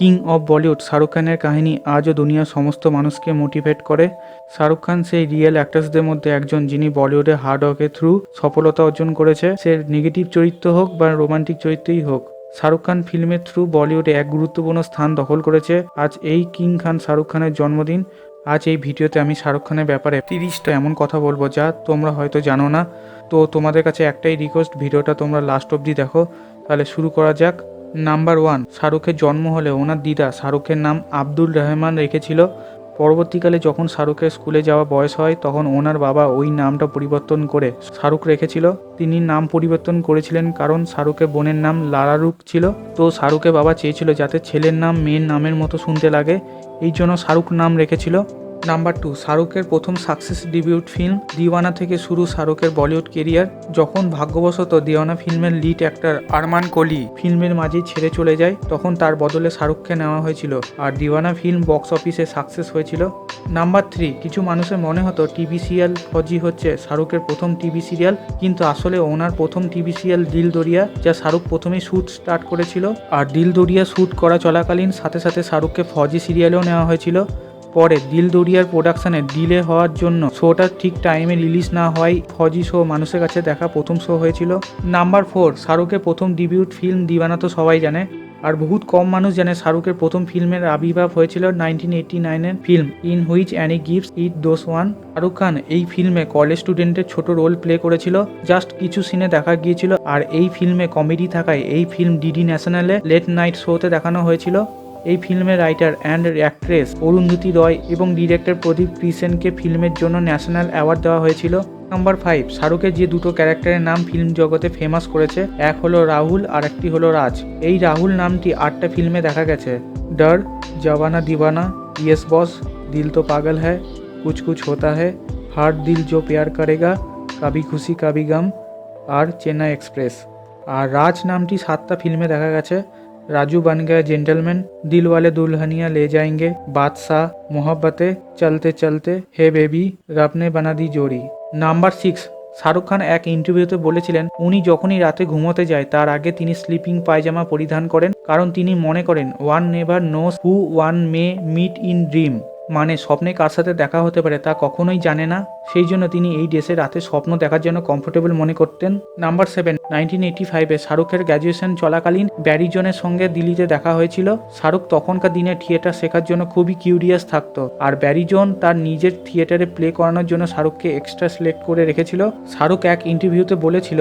King of Bollywood Shahrukh খানের কাহিনী আজও দুনিয়ার সমস্ত মানুষকে মোটিভেট করে। শাহরুখ খান সেই রিয়েল অ্যাক্টার্সদের মধ্যে একজন যিনি বলিউডে হার্ড ওয়ার্কের থ্রু সফলতা অর্জন করেছে। সে নেগেটিভ চরিত্র হোক বা রোমান্টিক চরিত্রই হোক, শাহরুখ খান ফিল্মের থ্রু বলিউডে এক গুরুত্বপূর্ণ স্থান দখল করেছে। আজ এই কিং খান শাহরুখ খানের জন্মদিন। আজ এই ভিডিওতে আমি শাহরুখ খানের ব্যাপারে তিরিশটা এমন কথা বলব যা তোমরা হয়তো জানো না। তো তোমাদের কাছে একটাই রিকোয়েস্ট ভিডিওটা তোমরা লাস্ট অবধি দেখো। তাহলে শুরু করা যাক। নাম্বার ওয়ান, শাহরুখের জন্ম হলে ওনার দিদা শাহরুখের নাম আব্দুল রহমান রেখেছিল। পরবর্তীকালে যখন শাহরুখের স্কুলে যাওয়া বয়স হয়, তখন ওনার বাবা ওই নামটা পরিবর্তন করে শাহরুখ রেখেছিল। তিনি নাম পরিবর্তন করেছিলেন কারণ শাহরুখের বোনের নাম লারারুক ছিল। তো শাহরুখের বাবা চেয়েছিল যাতে ছেলের নাম মেয়ের নামের মতো শুনতে লাগে, এই জন্য শাহরুখ নাম রেখেছিল। নাম্বার টু, শাহরুখের প্রথম সাকসেস ডিবিউট ফিল্ম দিওয়ানা থেকে শুরু শাহরুখের বলিউড কেরিয়ার, যখন ভাগ্যবশত দিওয়ানা ফিল্মের লিড অ্যাক্টর আরমান কোহলি ফিল্মের মাঝেই ছেড়ে চলে যায়, তখন তার বদলে শাহরুখকে নেওয়া হয়েছিল আর দিওয়ানা ফিল্ম বক্স অফিসে সাকসেস হয়েছিল। নাম্বার থ্রি, কিছু মানুষের মনে হতো টিভি সিরিয়াল ফজি হচ্ছে শাহরুখের প্রথম টিভি সিরিয়াল, কিন্তু আসলে ওনার প্রথম টিভি সিরিয়াল দিল দরিয়া, যা শাহরুখ প্রথমে শ্যুট স্টার্ট করেছিল। আর দিল দরিয়া শ্যুট করা চলাকালীন সাথে সাথে শাহরুখকে ফজি সিরিয়ালেও নেওয়া হয়েছিল। পরে দিল দরিয়ার প্রোডাকশনে ডিলে হওয়ার জন্য শোটা ঠিক টাইমে রিলিজ না হওয়ায় ফজি শো মানুষের কাছে দেখা প্রথম শো হয়েছিল। নাম্বার ফোর শাহরুখের প্রথম ডিবিউট ফিল্ম দিবানা তো সবাই জানে। আর বহুত কম মানুষ জানে শাহরুখের প্রথম ফিল্মের আবির্ভাব হয়েছিল নাইনটিন এইটি নাইনের film in which Annie gives it those one Shahrukh Khan এই ফিল্মে কলেজ স্টুডেন্টের ছোট রোল প্লে করেছিল। জাস্ট কিছু সিনে দেখা গিয়েছিল। আর এই ফিল্মে কমেডি থাকায় এই ফিল্ম ডিডি ন্যাশনালে লেট নাইট শোতে দেখানো হয়েছিল। এই ফিল্মের writer and actress Arundhati Roy এবং ডিরেক্টর প্রদীপ ক্রিসেনকে ফিল্মের জন্য ন্যাশনাল অ্যাওয়ার্ড দেওয়া হয়েছিল। নাম্বার ফাইভ শাহরুখের যে দুটো ক্যারেক্টারের নাম ফিল্ম জগতে ফেমাস করেছে, এক হলো রাহুল আর একটি হলো রাজ। এই রাহুল নামটি আটটা ফিল্মে দেখা গেছে। ডর জওয়ানা দিওয়ানা ইয়েস বস, দিল তো পাগল হ্যায়, কুছ কুছ হোতা হ্যায় হার্ট দিল জো পেয়ার করেগা কাবি খুশি কাবি গাম, আর চেন্নাই এক্সপ্রেস। আর রাজ নামটি সাতটা ফিল্মে দেখা গেছে। राजू बन गए जेंटलमैन दिल वाले दुल्हनिया ले जाएंगे बादशाह मोहब्बतें चलते चलते hey baby Rabne Bana Di Jodi number six Shahrukh Khan এক ইন্টারভিউতে বলেছিলেন উনি যখনই রাতে ঘুমোতে যায় তার আগে তিনি স্লিপিং পায়জামা পরিধান করেন কারণ তিনি মনে করেন one never knows who one may meet in dream মানে স্বপ্নে কার সাথে দেখা হতে পারে তা কখনোই জানে না। সেই জন্য তিনি এই ড্রেসে রাতে স্বপ্ন দেখার জন্য কমফোর্টেবল মনে করতেন। নাম্বার সেভেন নাইনটিন এইটি ফাইভে শাহরুখের গ্র্যাজুয়েশন চলাকালীন ব্যারিজনের সঙ্গে দিল্লিতে দেখা হয়েছিল। শাহরুখ তখনকার দিনে থিয়েটার শেখার জন্য খুবই কিউরিয়াস থাকতো। আর ব্যারিজন তার নিজের থিয়েটারে প্লে করানোর জন্য শাহরুখকে এক্সট্রা সিলেক্ট করে রেখেছিল। শাহরুখ এক ইন্টারভিউতে বলেছিল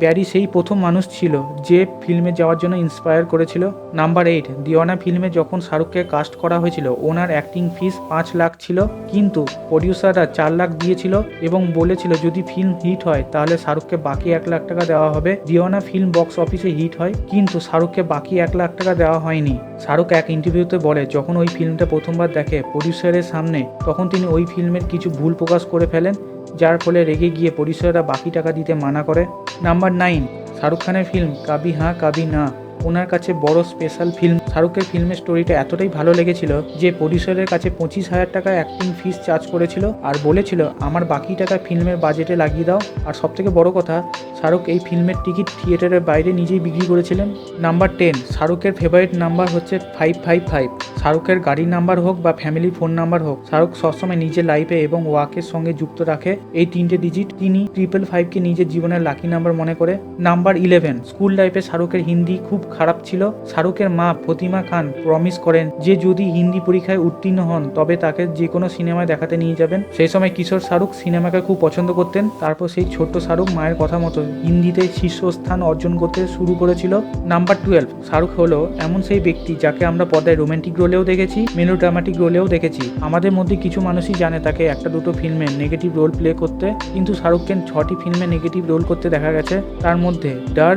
ব্যারি সেই প্রথম মানুষ ছিল যে ফিল্মে যাওয়ার জন্য ইন্সপায়ার করেছিল। নাম্বার এইট দিওয়ানা ফিল্মে যখন শাহরুখকে কাস্ট করা হয়েছিল, ওনার অ্যাক্টিং ফিস পাঁচ লাখ ছিল, কিন্তু প্রডিউসাররা চার লাখ দিয়েছিল এবং বলেছিল, যদি ফিল্ম হিট হয়, তাহলে শাহরুখকে বাকি এক লাখ টাকা দেওয়া হবে। দিওয়ানা ফিল্ম বক্স অফিসে হিট হয়, কিন্তু শাহরুখকে বাকি এক লাখ টাকা দেওয়া হয়নি। শাহরুখ এক ইন্টারভিউতে বলে, যখন ওই ফিল্মটা প্রথমবার দেখে প্রডিউসারের সামনে, তখন তিনি ওই ফিল্মের কিছু ভুল প্রকাশ করে ফেলেন যার ফলে রেগে গিয়ে পরিচয়রা বাকি টাকা দিতে মানা করে। নাম্বার নাইন শাহরুখ খানের ফিল্ম কাবি হাঁ কাবি না। ওনার কাছে বড় স্পেশাল ফিল্ম শাহরুখের ফিল্মের স্টোরিটা এতটাই ভালো লেগেছিল যে প্রডিউসারের কাছে পঁচিশ হাজার টাকা অ্যাক্টিং ফিস চার্জ করেছিল আর বলেছিল, আমার বাকি টাকা ফিল্মের বাজেটে লাগিয়ে দাও। আর সবথেকে বড় কথা, শাহরুখ এই ফিল্মের টিকিট থিয়েটারের বাইরে নিজেই বিক্রি করেছিলেন। নাম্বার টেন শাহরুখের ফেভারিট নাম্বার হচ্ছে ফাইভ ফাইভ ফাইভ শাহরুখের গাড়ির নাম্বার হোক বা ফ্যামিলি ফোন নাম্বার হোক, শাহরুখ সবসময় নিজের লাইফে এবং ওয়াকের সঙ্গে যুক্ত রাখে। এই তিনটে ডিজিট তিনি ট্রিপল ফাইভকে নিজের জীবনের লাকি নাম্বার মনে করে। নাম্বার ইলেভেন স্কুল লাইফে শাহরুখের হিন্দি খুব খারাপ ছিল। শাহরুখের মা ফতিমা খান প্রমিস করেন যে যদি হিন্দি পরীক্ষায় উত্তীর্ণ হন, তবে তাকে যে কোনো সিনেমায় দেখাতে নিয়ে যাবেন। সেই সময় কিশোর শাহরুখ সিনেমাকে খুব পছন্দ করতেন। তারপর সেই ছোট্ট শাহরুখ মায়ের কথা মতো হিন্দিতে শীর্ষস্থান অর্জন করতে শুরু করেছিল নাম্বার টুয়েলভ। শাহরুখ হলো এমন সেই ব্যক্তি যাকে আমরা পর্দায় রোমান্টিক রোলেও দেখেছি, মেলোড্রামাটিক রোলেও দেখেছি। আমাদের মধ্যে কিছু মানুষই জানে তাকে একটা দুটো ফিল্মে নেগেটিভ রোল প্লে করতে, কিন্তু শাহরুখকে ছটি ফিল্মে নেগেটিভ রোল করতে দেখা গেছে। তার মধ্যে ডার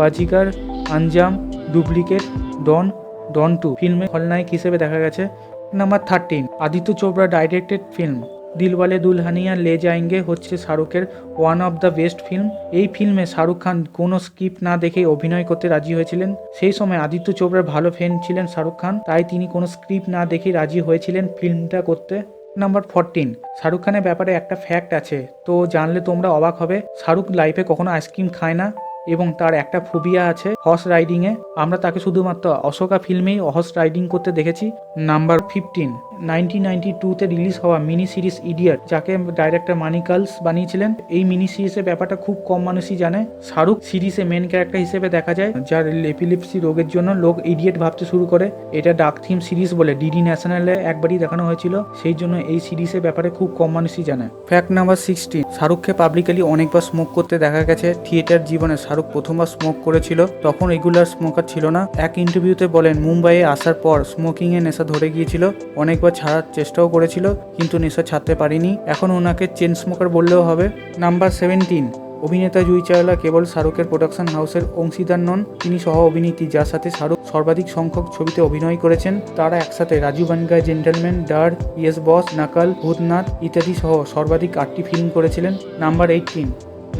বাজিকার আঞ্জাম, ডুপ্লিকেট, ডন ডন টু। ফিল্মে খলনায়ক হিসেবে দেখা গেছে number thirteen Aditya Chopra directed film Dilwale Dulhania Le যায়েঙ্গে হচ্ছে শাহরুখের one of the best film এই ফিল্মে শাহরুখ খান কোনো স্ক্রিপ্ট না দেখে অভিনয় করতে রাজি হয়েছিলেন। সেই সময় আদিত্য চোপড়ার ভালো ফ্যান ছিলেন শাহরুখ খান, তাই তিনি কোনো স্ক্রিপ্ট না দেখেই রাজি হয়েছিলেন ফিল্মটা করতে। নাম্বার ফোরটিন শাহরুখ খানের ব্যাপারে একটা ফ্যাক্ট আছে। তো জানলে তোমরা অবাক হবে, শাহরুখ লাইফে কখনো আইসক্রিম খায় না। এবং তার একটা ফোবিয়া আছে হর্স রাইডিংয়ে আমরা তাকে শুধুমাত্র অশোকা ফিল্মেই হর্স রাইডিং করতে দেখেছি number fifteen nineteen ninety release হওয়া মিনি সিরিজ ইডিয়ট যাকে ডাইরেক্টর মানিকালস বানিয়েছিলেন। এই মিনি সিরিজের ব্যাপারটা খুব কম মানুষই জানে। শাহরুখ সিরিজে মেন ক্যারেক্টার হিসেবে দেখা যায়, যার এপিলিপসি রোগের জন্য লোক ইডিয়েট ভাবতে শুরু করে। এটা ডাক থিম সিরিজ বলে ডিডি ন্যাশনালে একবারই দেখানো হয়েছিল। সেই জন্য এই সিরিজের ব্যাপারে খুব কম মানুষই জানে। ফ্যাক্ট নাম্বার সিক্সটিন শাহরুখকে পাবলিকালি অনেকবার স্মোক করতে দেখা গেছে। থিয়েটার জীবনে শাহরুখ প্রথমবার স্মোক করেছিল। তখন রেগুলার স্মোকার ছিল না। এক ইন্টারভিউতে বলেন, মুম্বাইয়ে আসার পর স্মোকিং এ নেশা ধরে গিয়েছিল। অনেকবার ছাড়ার চেষ্টাও করেছিল, কিন্তু নেশা ছাড়তে পারিনি। এখন ওনাকে চেন স্মোকার বললেও হবে। নাম্বার সেভেন্টিন, অভিনেতা জুই চাওলা কেবল শাহরুখের প্রোডাকশন হাউসের অংশীদার নন, তিনি সহ অভিনেত্রী যার সাথে শাহরুখ সর্বাধিক সংখ্যক ছবিতে অভিনয় করেছেন, তারা একসাথে Raju Ban Gaya gentleman, Darr, yes boss, নাকাল, ভূতনাথ ইত্যাদি সহ সর্বাধিক আটটি ফিল্ম করেছিলেন। নাম্বার এইটিন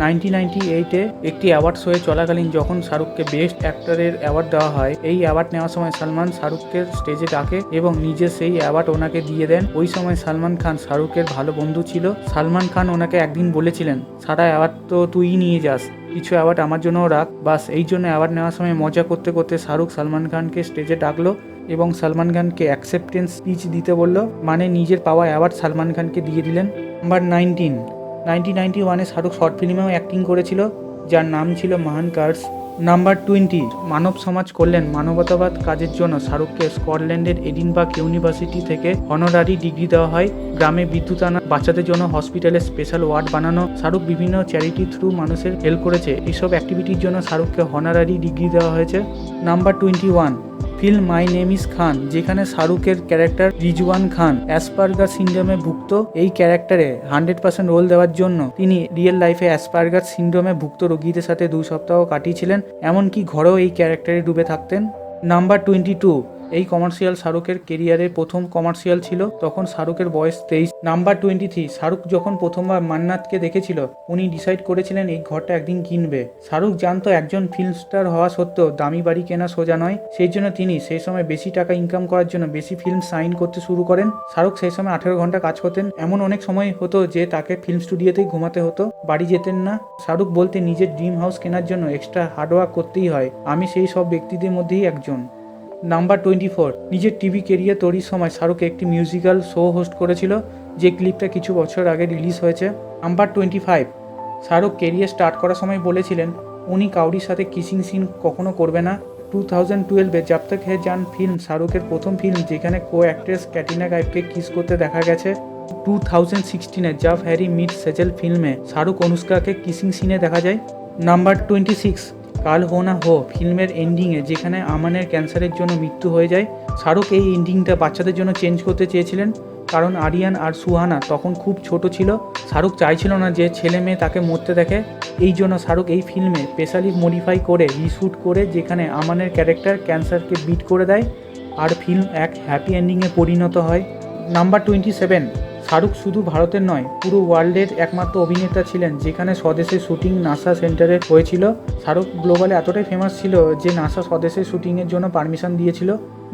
নাইনটিন নাইনটি এইটে একটি অ্যাওয়ার্ড শোয়ে চলাকালীন যখন শাহরুখকে বেস্ট অ্যাক্টরের অ্যাওয়ার্ড দেওয়া হয়, এই অ্যাওয়ার্ড নেওয়ার সময় সালমান শাহরুখকে স্টেজে ডাকে এবং নিজে সেই অ্যাওয়ার্ড ওনাকে দিয়ে দেন। ওই সময় সালমান খান শাহরুখের ভালো বন্ধু ছিল। সালমান খান ওনাকে একদিন বলেছিলেন, সারা অ্যাওয়ার্ড তো তুই নিয়ে যাস, কিছু অ্যাওয়ার্ড আমার জন্যও রাখ। বাস, এই জন্য অ্যাওয়ার্ড নেওয়ার সময় মজা করতে করতে শাহরুখ সালমান খানকে স্টেজে ডাকলো এবং সালমান খানকে অ্যাকসেপ্টেন্স স্পিচ দিতে বলল মানে নিজের পাওয়া অ্যাওয়ার্ড সালমান খানকে দিয়ে দিলেন। নাম্বার নাইনটিন নাইনটিন নাইনটি ওয়ানে শাহরুখ শর্ট ফিল্মেও অ্যাক্টিং করেছিল, যার নাম ছিল মহান কার্স। নাম্বার টোয়েন্টি, মানব সমাজ কল্যাণ, মানবতাবাদ কাজের জন্য শাহরুখকে স্কটল্যান্ডের এডিনবার্গ ইউনিভার্সিটি থেকে অনারারি ডিগ্রি দেওয়া হয়। গ্রামে বিদ্যুৎ আনা, বাচ্চাদের জন্য হসপিটালে স্পেশাল ওয়ার্ড বানানো। শাহরুখ বিভিন্ন চ্যারিটি থ্রু মানুষের হেল্প করেছে। এইসব অ্যাক্টিভিটির জন্য শাহরুখকে হনারারি ডিগ্রি দেওয়া হয়েছে। Number twenty one film my name is Khan, যেখানে শাহরুখের ক্যারেক্টার রিজওয়ান খান অ্যাসপার্গার সিন্ড্রোমে ভুক্ত এই ক্যারেক্টারে হান্ড্রেড পার্সেন্ট রোল দেওয়ার জন্য তিনি রিয়েল লাইফে অ্যাসপার্গার সিন্ড্রোমে ভুক্ত রোগীদের সাথে দু সপ্তাহ কাটিয়েছিলেন, এমনকি ঘরেও এই ক্যারেক্টারে ডুবে থাকতেন। নাম্বার টোয়েন্টি টু এই কমার্শিয়াল শাহরুখের কেরিয়ারের প্রথম কমার্শিয়াল ছিল, তখন শাহরুখের বয়স তেইশ। নাম্বার টোয়েন্টি থ্রি শাহরুখ যখন প্রথমবার মান্নাতকে দেখেছিল, উনি ডিসাইড করেছিলেন এই ঘরটা একদিন কিনবে। শাহরুখ জানতো একজন ফিল্ম স্টার হওয়া সত্ত্বেও দামি বাড়ি কেনা সোজা নয়, সেই জন্য তিনি সেই সময় বেশি টাকা ইনকাম করার জন্য বেশি ফিল্ম সাইন করতে শুরু করেন। শাহরুখ সেই সময় আঠেরো ঘণ্টা কাজ করতেন। এমন অনেক সময় হতো যে তাকে ফিল্ম স্টুডিওতেই ঘুমাতে হতো, বাড়ি যেতেন না। শাহরুখ বলতে নিজের ড্রিম হাউস কেনার জন্য এক্সট্রা হার্ডওয়ার্ক করতেই হয়। আমি সেই সব ব্যক্তিদের মধ্যেই একজন। Number twenty four. নিজের টিভি কেরিয়ার তৈরির সময় শাহরুখ একটি মিউজিক্যাল শো হোস্ট করেছিল, যে ক্লিপটা কিছু বছর আগে রিলিজ হয়েছে। Number twenty five. Shahrukh career start করার সময় বলেছিলেন, উনি কাউরির সাথে কিসিং সিন কখনো করবে না। টু থাউজেন্ড টুয়েলভে জব তক হে জান ফিল্ম, শাহরুখের প্রথম ফিল্ম, যেখানে কো অ্যাক্ট্রেস ক্যাটিনা কাইফকে কিস করতে দেখা গেছে। টু থাউজেন্ড সিক্সটিনে জাভ হ্যারি মিট সেজেল ফিল্মে শাহরুখ অনুষ্কাকে কিসিং সিনে দেখা যায়। Number twenty six. Kal Ho Naa হো ফিল্মের এন্ডিংয়ে যেখানে আমানের ক্যান্সারের জন্য মৃত্যু হয়ে যায়, শাহরুখ এই এন্ডিংটা বাচ্চাদের জন্য চেঞ্জ করতে চেয়েছিলেন। কারণ আরিয়ান আর সুহানা তখন খুব ছোট ছিল। শাহরুখ চাইছিল না যে ছেলে মেয়ে তাকে মরতে দেখে। এই জন্য শাহরুখ এই ফিল্মে স্পেশালি মডিফাই করে রিশুট করে, যেখানে আমানের ক্যারেক্টার ক্যান্সারকে বিট করে দেয়। আর ফিল্ম এক হ্যাপি এন্ডিংয়ে পরিণত হয়। নাম্বার টোয়েন্টি সেভেন শাহরুখ শুধু ভারতের নয়, পুরো ওয়ার্ল্ডের একমাত্র অভিনেতা ছিলেন, যেখানে স্বদেশে শুটিং নাসা সেন্টারে হয়েছিল। শাহরুখ গ্লোবালে এতটাই ফেমাস ছিল যে নাসা স্বদেশে শুটিংয়ের জন্য পারমিশন দিয়েছিল।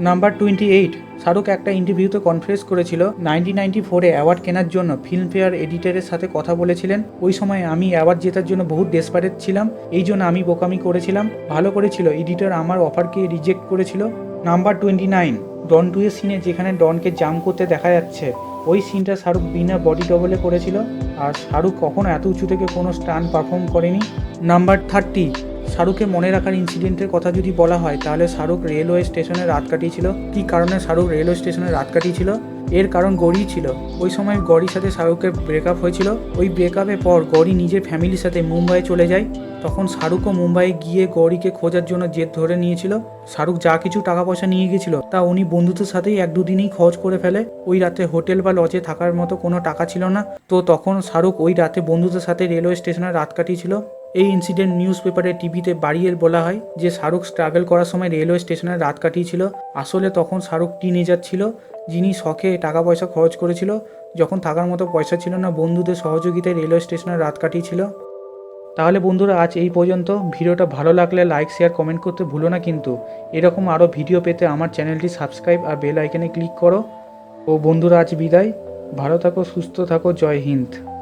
নাম্বার টোয়েন্টি এইট শাহরুখ একটা ইন্টারভিউতে কনফারেন্স করেছিল নাইনটিন নাইনটি ফোরে অ্যাওয়ার্ড কেনার জন্য ফিল্মফেয়ার এডিটরের সাথে কথা বলেছিলেন। ওই সময় আমি অ্যাওয়ার্ড জেতার জন্য বহুত ডেসপারেট ছিলাম, এই জন্য আমি বোকামি করেছিলাম। ভালো করেছিল এডিটর আমার অফারকে রিজেক্ট করেছিল। Number twenty nine Don two এর সিনে যেখানে ডনকে জাম করতে দেখা যাচ্ছে ওই সিনটা শাহরুখ বিনা বডি ডবলে করেছিল। আর শাহরুখ কখনো এত উঁচু থেকে কোনো স্টান পারফর্ম করেনি। নাম্বার থার্টি শাহরুখের মনে রাখার ইনসিডেন্টের কথা যদি বলা হয়, তাহলে শাহরুখ রেলওয়ে স্টেশনে রাত কাটিয়েছিল। কী কারণে শাহরুখ রেলওয়ে স্টেশনে রাত কাটিয়েছিল? এর কারণ গড়ি ছিল। ওই সময় গড়ির সাথে শাহরুখের ব্রেকআপ হয়েছিল। ওই ব্রেকআপের পর গড়ি নিজের ফ্যামিলির সাথে মুম্বাই চলে যায়। তখন শাহরুখও মুম্বাইয়ে গিয়ে গৌরীকে খোঁজার জন্য জেদ ধরে নিয়েছিল। শাহরুখ যা কিছু টাকা পয়সা নিয়ে গেছিল, তা উনি বন্ধুদের সাথেই এক দুদিনই খরচ করে ফেলে। ওই রাতে হোটেল বা লজে থাকার মতো কোনো টাকা ছিল না। তো তখন শাহরুখ ওই রাতে বন্ধুদের সাথে রেলওয়ে স্টেশনে রাত কাটিয়েছিল। এই ইনসিডেন্ট নিউজ পেপারে টিভিতে বাড়িয়ে বলা হয় যে, শাহরুখ স্ট্রাগল করার সময় রেলওয়ে স্টেশনে রাত কাটিয়েছিল। আসলে তখন শাহরুখ টিনেজার ছিল, যিনি শখে টাকা পয়সা খরচ করেছিল। যখন থাকার মতো পয়সা ছিল না, বন্ধুদের সহযোগিতায় রেলওয়ে স্টেশনে রাত কাটিয়েছিল। তাহলে বন্ধুরা, আজ এই পর্যন্ত। ভিডিওটা ভালো লাগলে লাইক শেয়ার কমেন্ট করতে ভুলো না কিন্তু। এরকম আরও ভিডিও পেতে আমার চ্যানেলটি সাবস্ক্রাইব আর বেল আইকনে ক্লিক করো। ও বন্ধুরা, আজ বিদায়। ভালো থাকো, সুস্থ থাকো, জয় হিন্দ।